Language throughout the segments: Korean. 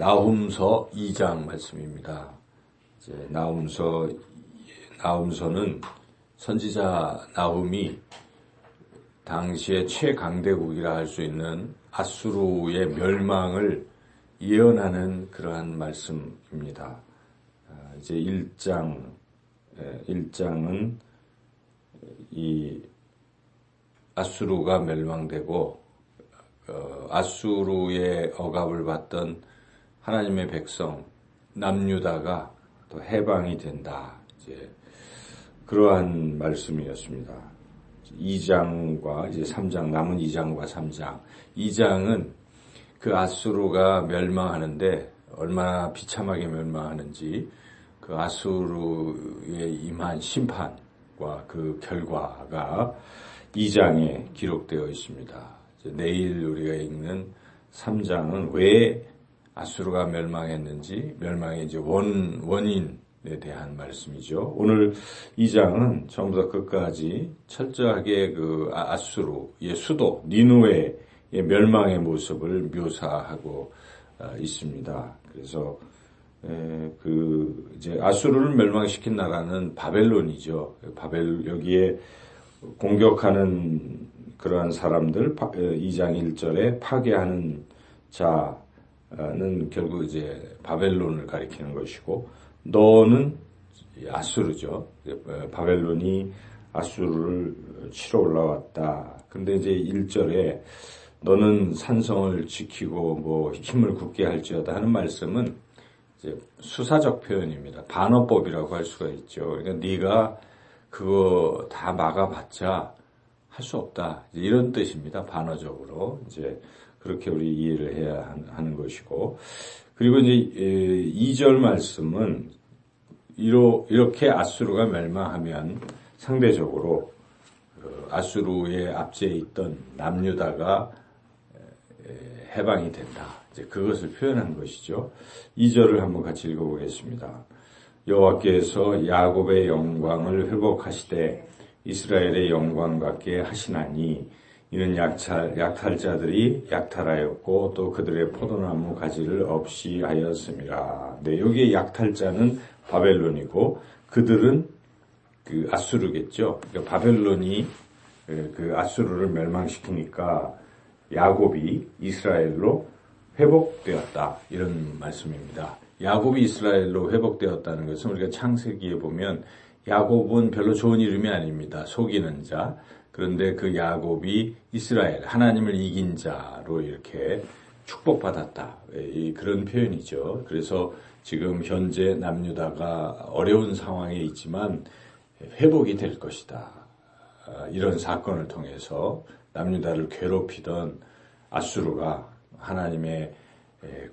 나훔서 2장 말씀입니다. 이제 나훔서 나훔서는 선지자 나훔이 당시의 최강대국이라 할 수 있는 아수르의 멸망을 예언하는 그러한 말씀입니다. 아, 이제 1장 1장은 이 아수르가 멸망되고 어, 아수르의 억압을 받던 하나님의 백성 남유다가 또 해방이 된다. 이제 그러한 말씀이었습니다. 2장과 이제 3장 남은 2장과 3장. 2장은 그 아수르가 멸망하는데 얼마나 비참하게 멸망하는지 그 아수르의 임한 심판과 그 결과가 2장에 기록되어 있습니다. 내일 우리가 읽는 3장은 왜 아수르가 멸망했는지 멸망의 이제 원 원인에 대한 말씀이죠. 오늘 2장은 처음부터 끝까지 철저하게 그 아, 아수르의 수도 니누의 멸망의 모습을 묘사하고 아, 있습니다. 그래서 그 이제 아수르를 멸망시킨 나라는 바벨론이죠. 바벨 여기에 공격하는 그러한 사람들 2장 1절에 파괴하는 자 는 결국 이제 바벨론을 가리키는 것이고 너는 아수르죠. 바벨론이 아수르를 치러 올라왔다. 근데 이제 1절에 너는 산성을 지키고 뭐 힘을 굳게 할지어다 하는 말씀은 이제 수사적 표현입니다. 반어법이라고 할 수가 있죠. 그러니까 네가 그거 다 막아봤자 할 수 없다. 이런 뜻입니다. 반어적으로 이제 그렇게 우리 이해를 해야 하는 것이고 그리고 이제 2절 말씀은 이렇게 아수르가 멸망하면 상대적으로 그 아수르의 앞제에 있던 남유다가 해방이 된다. 이제 그것을 표현한 것이죠. 2절을 한번 같이 읽어보겠습니다. 여호와께서 야곱의 영광을 회복하시되 이스라엘의 영광 같게 하시나니 이는 약탈, 약탈자들이 약탈하였고 또 그들의 포도나무 가지를 없이 하였습니다. 네, 여기에 약탈자는 바벨론이고 그들은 그 아수르겠죠. 그러니까 바벨론이 그 아수르를 멸망시키니까 야곱이 이스라엘로 회복되었다. 이런 말씀입니다. 야곱이 이스라엘로 회복되었다는 것은 우리가 창세기에 보면 야곱은 별로 좋은 이름이 아닙니다. 속이는 자. 그런데 그 야곱이 이스라엘, 하나님을 이긴 자로 이렇게 축복받았다. 이 그런 표현이죠. 그래서 지금 현재 남유다가 어려운 상황에 있지만 회복이 될 것이다. 아, 이런 사건을 통해서 남유다를 괴롭히던 아수르가 하나님의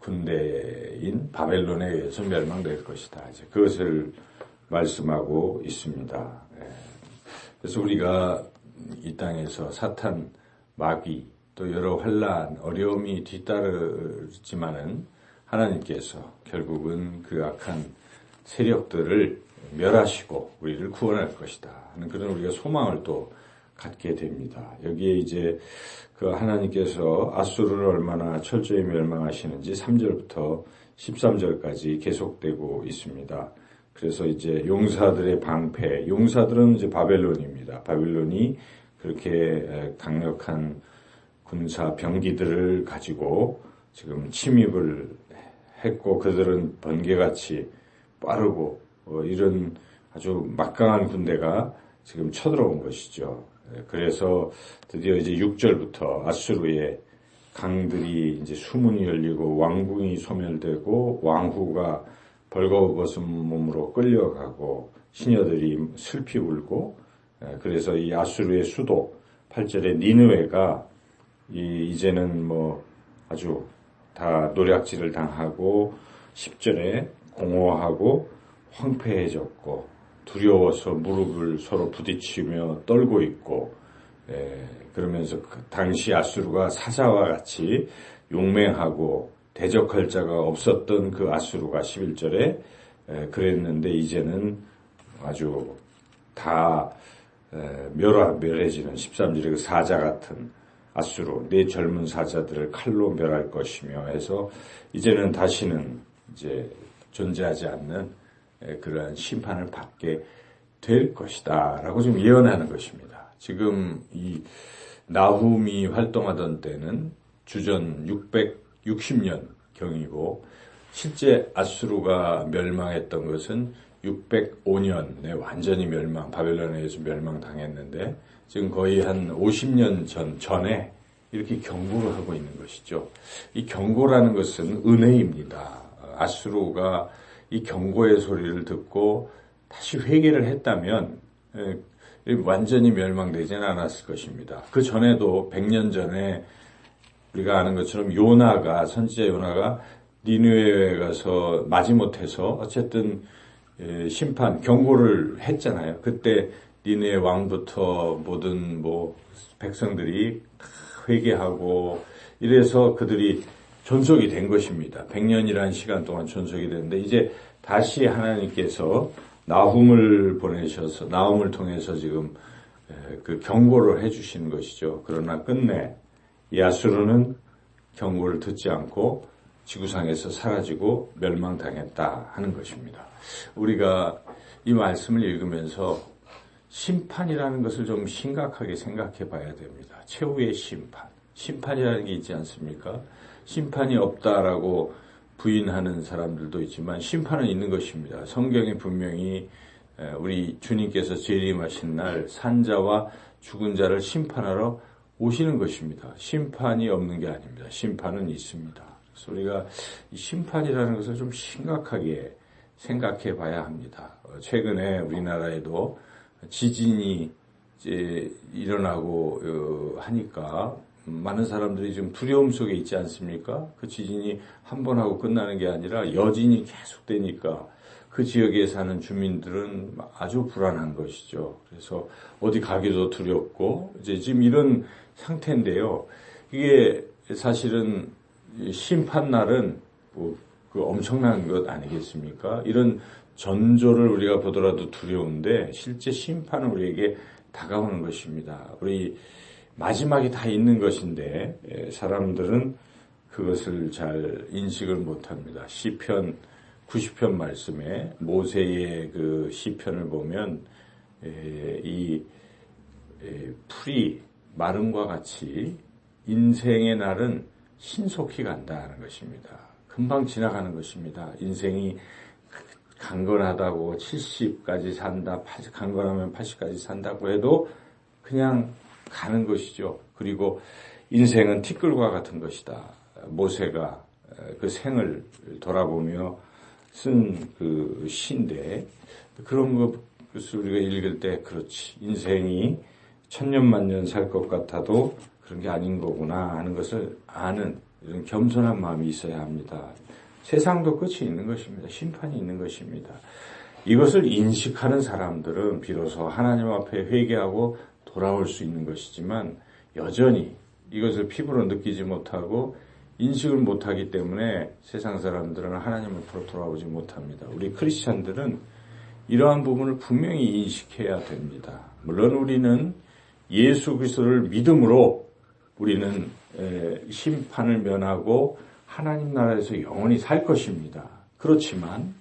군대인 바벨론에 의해서 멸망될 것이다. 이제 그것을 말씀하고 있습니다. 그래서 우리가 이 땅에서 사탄, 마귀, 또 여러 환란, 어려움이 뒤따르지만은 하나님께서 결국은 그 악한 세력들을 멸하시고 우리를 구원할 것이다 하는 그런 우리가 소망을 또 갖게 됩니다. 여기에 이제 그 하나님께서 아수르를 얼마나 철저히 멸망하시는지 3절부터 13절까지 계속되고 있습니다. 그래서 이제 용사들의 방패, 용사들은 이제 바벨론입니다. 바벨론이 그렇게 강력한 군사 병기들을 가지고 지금 침입을 했고 그들은 번개같이 빠르고 어, 이런 아주 막강한 군대가 지금 쳐들어온 것이죠. 그래서 드디어 이제 6절부터 아수르의 강들이 이제 수문이 열리고 왕궁이 소멸되고 왕후가 벌거벗은 몸으로 끌려가고 시녀들이 슬피 울고 그래서 이 아수르의 수도 8절에 니느웨가 이 이제는 뭐 아주 다 노략질을 당하고 10절에 공허하고 황폐해졌고 두려워서 무릎을 서로 부딪히며 떨고 있고 그러면서 그 당시 아수르가 사자와 같이 용맹하고 대적할 자가 없었던 그 아수르가 11절에 그랬는데 이제는 아주 다 멸하, 멸해지는 13절에 그 사자 같은 아수로 내 젊은 사자들을 칼로 멸할 것이며 해서 이제는 다시는 이제 존재하지 않는 그러한 심판을 받게 될 것이다 라고 좀 예언하는 것입니다. 지금 이 나훔이 활동하던 때는 주전 660년 경이고 실제 아수르가 멸망했던 것은 605년에 완전히 멸망, 바벨론에 의해서 멸망당했는데 지금 거의 한 50년 전, 전에 이렇게 경고를 하고 있는 것이죠. 이 경고라는 것은 은혜입니다. 아수르가 이 경고의 소리를 듣고 다시 회개를 했다면 완전히 멸망되지는 않았을 것입니다. 그 전에도 100년 전에 우리가 아는 것처럼 요나가 선지자 요나가 니누에 가서 마지못해서 어쨌든 심판 경고를 했잖아요. 그때 니누의 왕부터 모든 뭐 백성들이 회개하고 이래서 그들이 존속이 된 것입니다. 100년이라는 시간 동안 존속이 됐는데 이제 다시 하나님께서 나훔을 보내셔서 나훔을 통해서 지금 그 경고를 해주시는 것이죠. 그러나 끝내 야수르는 경고를 듣지 않고 지구상에서 사라지고 멸망당했다 하는 것입니다. 우리가 이 말씀을 읽으면서 심판이라는 것을 좀 심각하게 생각해 봐야 됩니다. 최후의 심판. 심판이라는 게 있지 않습니까? 심판이 없다라고 부인하는 사람들도 있지만 심판은 있는 것입니다. 성경에 분명히 우리 주님께서 재림하신 날 산자와 죽은 자를 심판하러 오시는 것입니다. 심판이 없는 게 아닙니다. 심판은 있습니다. 그래서 우리가 심판이라는 것을 좀 심각하게 생각해 봐야 합니다. 어, 최근에 우리나라에도 지진이 이제 일어나고 어, 하니까 많은 사람들이 지금 두려움 속에 있지 않습니까? 그 지진이 한 번 하고 끝나는 게 아니라 여진이 계속되니까 그 지역에 사는 주민들은 아주 불안한 것이죠. 그래서 어디 가기도 두렵고 이제 지금 이런 상태인데요. 이게 사실은 심판 날은 뭐 그 엄청난 것 아니겠습니까? 이런 전조를 우리가 보더라도 두려운데 실제 심판은 우리에게 다가오는 것입니다. 우리 마지막이 다 있는 것인데 예, 사람들은 그것을 잘 인식을 못합니다. 시편 90편 말씀에 모세의 그 시편을 보면 예, 이 예, 풀이 마름과 같이 인생의 날은 신속히 간다는 것입니다. 금방 지나가는 것입니다. 인생이 강건하다고 70까지 산다, 강건하면 80까지 산다고 해도 그냥 가는 것이죠. 그리고 인생은 티끌과 같은 것이다. 모세가 그 생을 돌아보며 쓴 그 시인데 그런 것을 우리가 읽을 때 그렇지 인생이 천년 만년 살 것 같아도 그런 게 아닌 거구나 하는 것을 아는 이런 겸손한 마음이 있어야 합니다. 세상도 끝이 있는 것입니다. 심판이 있는 것입니다. 이것을 인식하는 사람들은 비로소 하나님 앞에 회개하고 돌아올 수 있는 것이지만 여전히 이것을 피부로 느끼지 못하고 인식을 못하기 때문에 세상 사람들은 하나님 앞으로 돌아오지 못합니다. 우리 크리스찬들은 이러한 부분을 분명히 인식해야 됩니다. 물론 우리는 예수 그리스도를 믿음으로 우리는 심판을 면하고 하나님 나라에서 영원히 살 것입니다. 그렇지만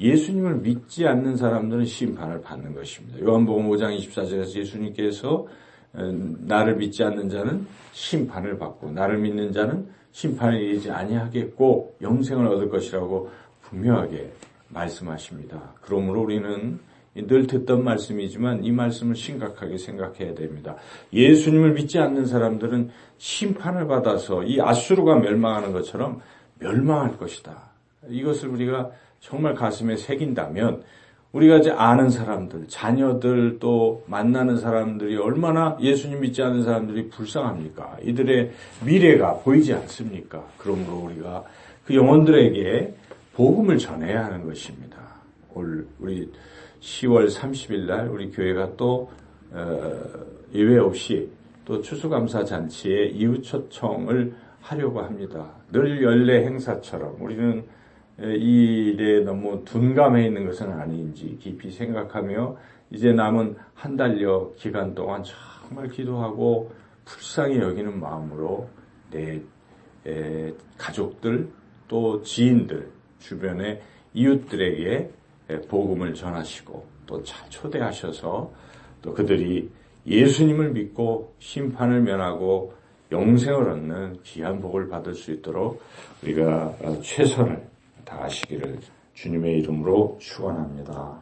예수님을 믿지 않는 사람들은 심판을 받는 것입니다. 요한복음 5장 24절에서 예수님께서 나를 믿지 않는 자는 심판을 받고 나를 믿는 자는 심판을 이르지 아니하겠고 영생을 얻을 것이라고 분명하게 말씀하십니다. 그러므로 우리는 늘 듣던 말씀이지만 이 말씀을 심각하게 생각해야 됩니다. 예수님을 믿지 않는 사람들은 심판을 받아서 이 아수르가 멸망하는 것처럼 멸망할 것이다. 이것을 우리가 정말 가슴에 새긴다면 우리가 이제 아는 사람들, 자녀들 또 만나는 사람들이 얼마나 예수님 믿지 않는 사람들이 불쌍합니까? 이들의 미래가 보이지 않습니까? 그러므로 우리가 그 영혼들에게 복음을 전해야 하는 것입니다. 올 우리 10월 30일 날 우리 교회가 또 어, 예외 없이 또 추수감사 잔치에 이웃 초청을 하려고 합니다. 늘 연례 행사처럼 우리는 이 일에 너무 둔감해 있는 것은 아닌지 깊이 생각하며 이제 남은 한 달여 기간 동안 정말 기도하고 불쌍히 여기는 마음으로 내 에, 가족들 또 지인들 주변의 이웃들에게 에, 복음을 전하시고 또 잘 초대하셔서 또 그들이 예수님을 믿고 심판을 면하고 영생을 얻는 귀한 복을 받을 수 있도록 우리가 어, 최선을 다하시기를 주님의 이름으로 축원합니다.